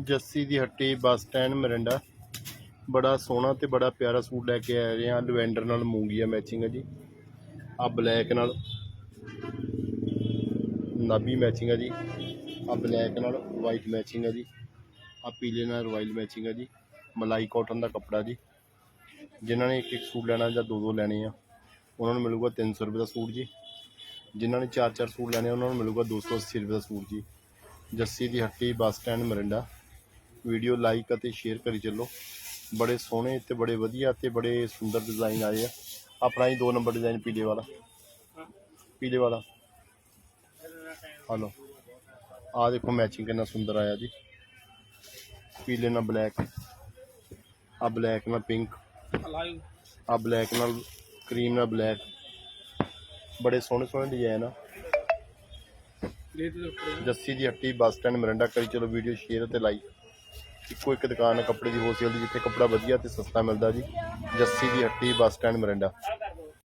ਜੱਸੀ ਦੀ ਹੱਟੀ bus stand Mirinda. ਬੜਾ ਸੋਹਣਾ ਤੇ ਬੜਾ ਪਿਆਰਾ ਸੂਟ ਲੈ ਕੇ ਆ ਰਹੇ ਹਾਂ। ਲਵੈਂਡਰ ਨਾਲ ਮੂੰਗੀਆ ਮੈਚਿੰਗ ਹੈ ਜੀ। ਆ ਬਲੈਕ ਨਾਲ ਨਾਬੀ ਮੈਚਿੰਗ ਹੈ ਜੀ। ਆ ਬਲੈਕ ਨਾਲ ਵਾਈਟ ਮੈਚਿੰਗ ਹੈ ਜੀ। ਆ ਪੀਲੇ ਨਾਲ ਰਾਇਲ ਮੈਚਿੰਗ ਹੈ ਜੀ। ਮਲਾਈ ਕਾਟਨ ਦਾ ਕੱਪੜਾ ਜੀ। ਜਿਨ੍ਹਾਂ ਨੇ ਇੱਕ ਇੱਕ ਸੂਟ ਲੈਣਾ ਜਾਂ ਦੋ ਦੋ ਲੈਣੇ ਆ, ਉਹਨਾਂ ਨੂੰ ਮਿਲੂਗਾ 300 ਰੁਪਏ ਦਾ ਸੂਟ ਜੀ। ਜਿਨ੍ਹਾਂ ਨੇ ਚਾਰ ਚਾਰ ਸੂਟ ਲੈਣੇ ਉਹਨਾਂ ਨੂੰ ਮਿਲੂਗਾ 280 ਰੁਪਏ ਦਾ ਸੂਟ ਜੀ। ਜੱਸੀ ਦੀ ਹੱਟੀ bus stand Morinda. Video like ਅਤੇ ਸ਼ੇਅਰ ਕਰੀ ਚੱਲੋ। ਬੜੇ ਸੋਹਣੇ ਤੇ ਬੜੇ ਵਧੀਆ ਤੇ ਬੜੇ ਸੁੰਦਰ ਡਿਜ਼ਾਈਨ ਆਏ ਆ। ਆਪਣਾ ਹੀ 2 ਨੰਬਰ ਡਿਜ਼ਾਈਨ ਪੀਲੇ ਵਾਲਾ। ਪੀਲੇ ਵਾਲਾ। ਹਲੋ। ਆ ਦੇਖੋ ਮੈਚਿੰਗ ਕਿੰਨਾ ਸੁੰਦਰ ਆਇਆ ਜੀ। ਪੀਲੇ ਨਾਲ ਬਲੈਕ ਆ ਬਲੈਕ ਨਾਲ ਪਿੰਕ ਆ ਬਲੈਕ ਨਾਲ ਕਰੀਮ ਨਾਲ ਬਲੈਕ ਬੜੇ ਸੋਹਣੇ ਸੋਹਣੇ ਡਿਜ਼ਾਈਨ ਆ। ਜੱਸੀ ਦੀ ਹੱਟੀ ਬੱਸ ਸਟੈਂਡ ਮਰਿੰਡਾ ਕਰੀ ਚਲੋ ਵੀਡੀਓ ਸ਼ੇਅਰ ਤੇ ਲਾਈਕ ਇੱਕੋ ਇੱਕ ਦੁਕਾਨ ਹੈ ਕੱਪੜੇ ਦੀ ਹੋਲਸੇਲ ਦੀ, ਜਿੱਥੇ ਕੱਪੜਾ ਵਧੀਆ ਤੇ ਸਸਤਾ ਮਿਲਦਾ ਜੀ। ਜੱਸੀ ਦੀ ਹੱਟੀ, ਬੱਸ ਸਟੈਂਡ, ਮਰਿੰਡਾ।